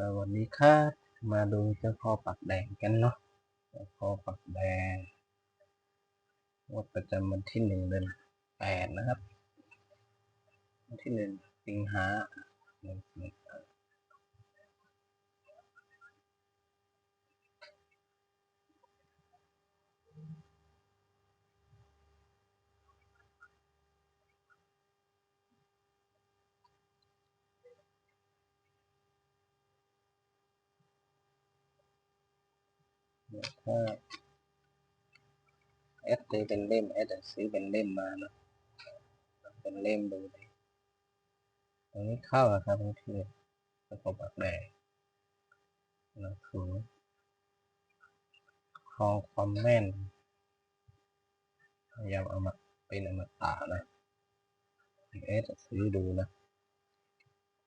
แล้ววันนี้ครับมาดูเจ้าพ่อปักแดงกันเนาะเจ้าพ่อปักแดงงวดประจำวันที่หนึ่งเดือนแปดนะครับ วันที่หนึ่งสิงหาหนึ่งสิงหา ถ้าแอดซื้อเป็นเล่มแอดซื้อเป็นเล่มมาเนาะเป็นเล่มดูดิตรงนี้เข้าอะครับบางทีเจ้าพ่อปักแดงนะคือคองความแม่นพยายามเอามาเป็นอมตะนะเอสซื้อดูนะ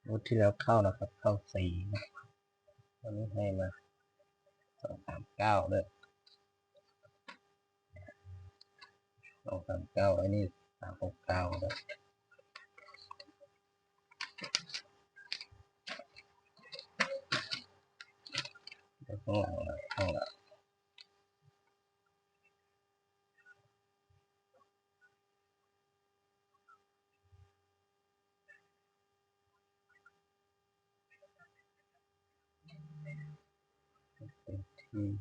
รูทที่แล้วเข้านะครับ เข้าสี่นะวันนี้ให้มา สองสามเก้าเลยสองสามเก้าไอ้นี่สามหกเก้าเลยข้างหลังข้างหลัง เป็นท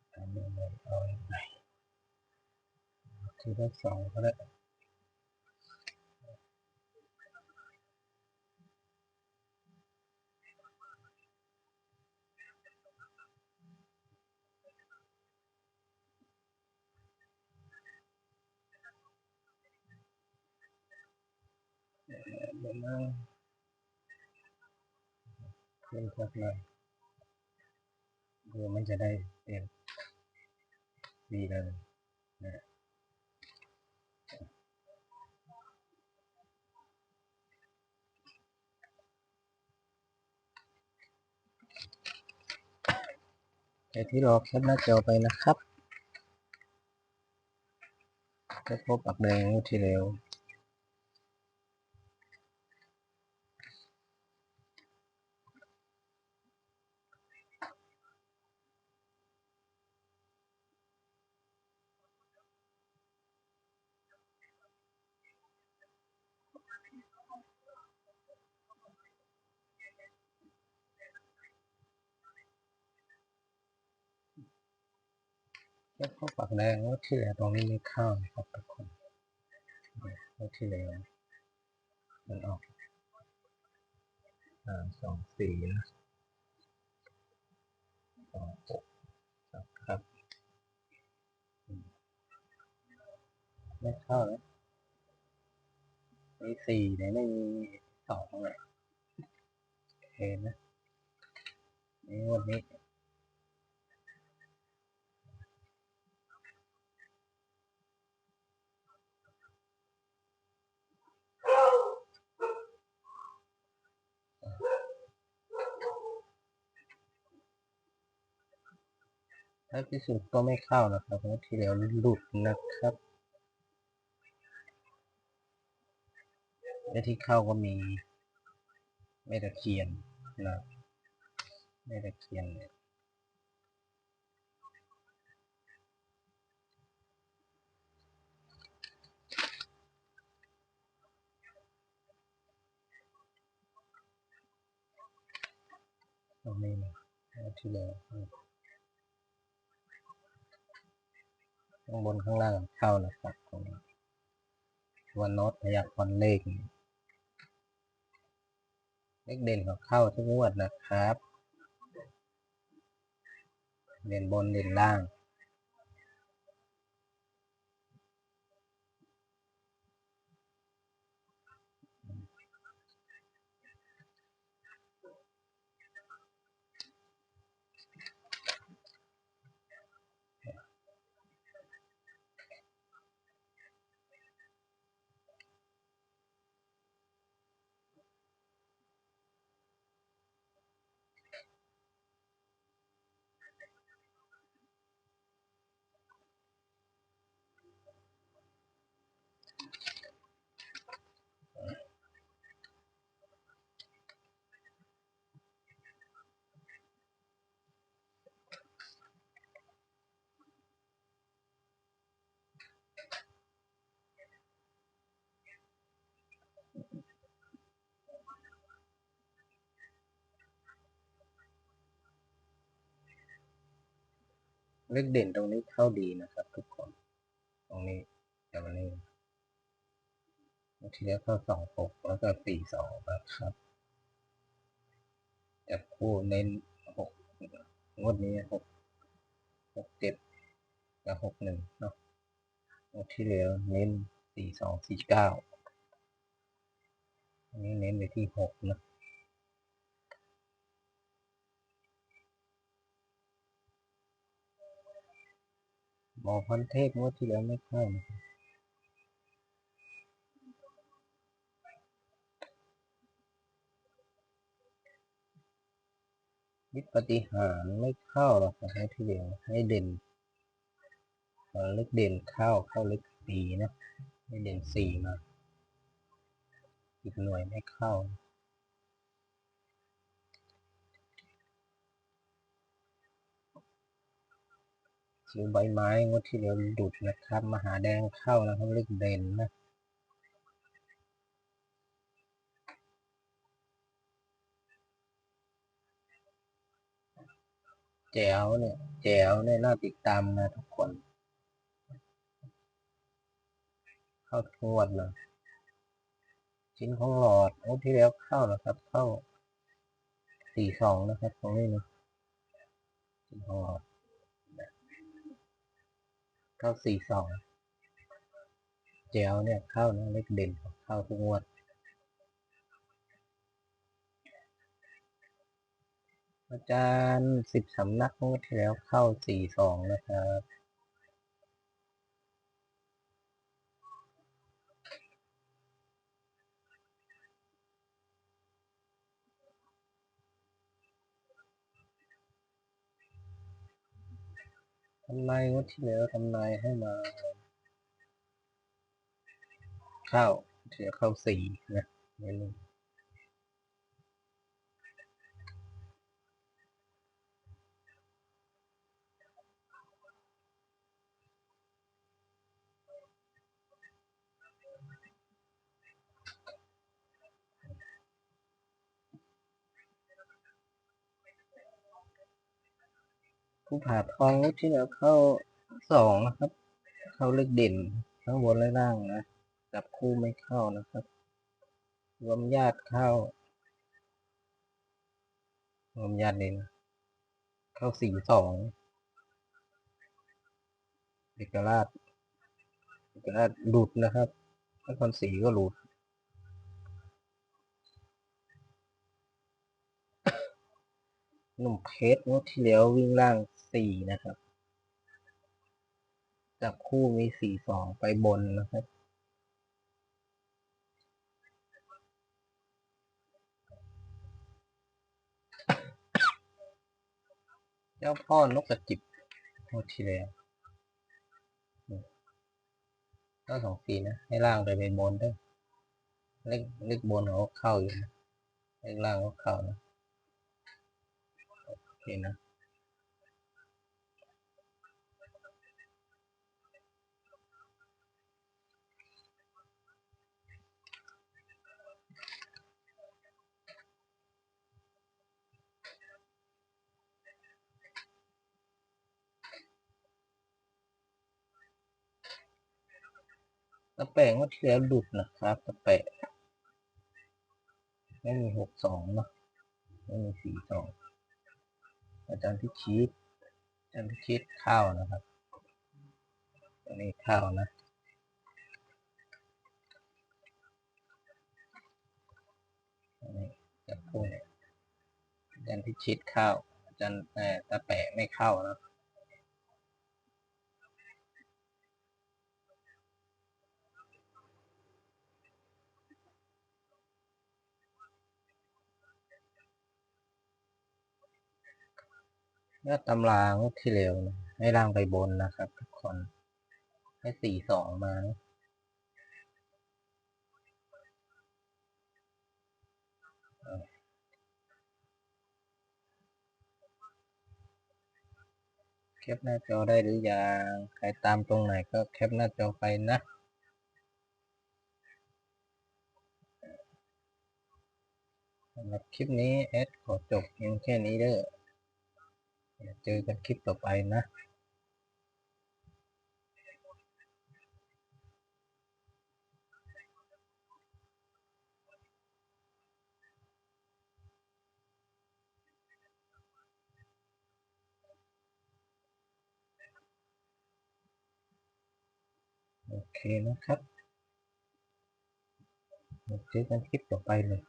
ี่ทำยังไงเอายังไงที่ละสองก็ได้ เดี๋ยวนะขึ้นทักหน่อยเพื่อมันจะได้เปลี่ยนดีเลยนะใครที่รอแคปหน้าจอไปนะครับก็พบปักแดงที่เร็ว แล้วก็ปักแดงว่าที่แล้วตรงนี้ไม่เข้านะครับทุกคนว่าที่แล้วมันออกสามสองสี่นะสองหกครับไม่เข้านะมีสี่เนี่ยไม่มีสองเลยโอเคนะนี่วันนี้ ถ้าพิสูจน์ก็ไม่เข้านะครับเพราะที่แล้วหลุดนะครับและที่เข้าก็มีไม่ตะเคียนนะไม่ตะเคียนเนี่ยตรงนี้นะที่แล้ว ข้างบนข้างล่างเข้านะครับตรงนี้วันโน้ตพยากรณ์เลขเลขเด่นของเข้าทุกงวดนะครับ เด่นบนเด่นล่าง เลขเด่นตรงนี้เข้าดีนะครับทุกคน ตรงนี้แต่วันนี้งวที่แล้วเข้าสองหกแล้วก็สี่สองนะครับจับคู่เน้นหกงวดนี้หกหกเจ็ดกับหกหนึ่งเนาะงวดที่แล้วเน้นสี่สองสี่เก้าอันนี้เน้นไปที่หกนะ หมอพันเทพงวดที่แล้วไม่เข้านะครับวิปฏิหารไม่เข้าหรอกนะให้ที่เดียวให้เด่นเอ่อเล็กเด่นเข้าเข้าเล็กปีนะให้เด่นสี่มาอีกหน่วยไม่เข้า ซื้อใบไม้งวดที่แล้วดุดนะครับ มหาแดงเข้านะครับเลขเด่นนะแจ๋วเนี่ยแจ๋วเนี่ยน่าติดตามนะทุกคน เข้าทวดเลยชิ้นของหลอดงวดที่แล้วเข้านะครับ เข้าสี่สองนะครับ ตรงนี้นะชิ้นของหลอด เข้าสี่สองแจ๋วเนี่ยเข้านะเล็กเด่นเข้าทุกงวดอาจารย์สิบสำนักงวดที่แล้วเข้าสี่สองนะครับ ทำนายงวดที่แล้วทำนายให้มา เข้าเดี๋ยวเข้าสี่นะไม่รู้ ผู้ผ่าทองงวดที่แล้วเข้าสองนะครับ เข้าเลขเด่นทั้งบนและล่างนะจับคู่ไม่เข้านะครับ รวมญาติเข้ารวมญาติเด่นเข้าสี่สองเอกราชเอกราชหลุดนะครับนครศรีก็หลุดหนุ่มเพชรงวดที่แล้ววิ่งล่าง สี่นะครับ จับคู่มีสี่สองไปบนนะครับ เจ้าพ่อนกกระจิบงวดที่แล้วก็สองปีนะ ให้ล่างไปเป็นบนด้วยเลขเลขบนเขาเข้าอยู่นะเลขล่างเขาเข้านะโอเคนะ ตะแปะงวดที่แล้วหลุดนะครับตะแปะ ไม่มีหกสองนะไม่มีสี่สองอาจารย์พิชิตอาจารย์พิชิตข้าวนะครับอันนี้ข้าวนะอันนี้จับคู่เนี่ยอาจารย์พิชิตข้าวอาจารย์เอ่ตะแปะไม่เข้านะ เลือกตำรางวดที่เร็วนะให้ล่างไปบนนะครับ ทุกคนให้สี่สองมานะแคปหน้าจอได้หรือยังใครตามตรงไหนก็แคปหน้าจอไปนะสำหรับคลิปนี้แอดขอจบเพียงแค่นี้เด้อ เจอกันคลิปต่อไปนะโอเคนะครับเจอกันคลิปต่อไปเลย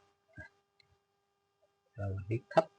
สวัสดีครับ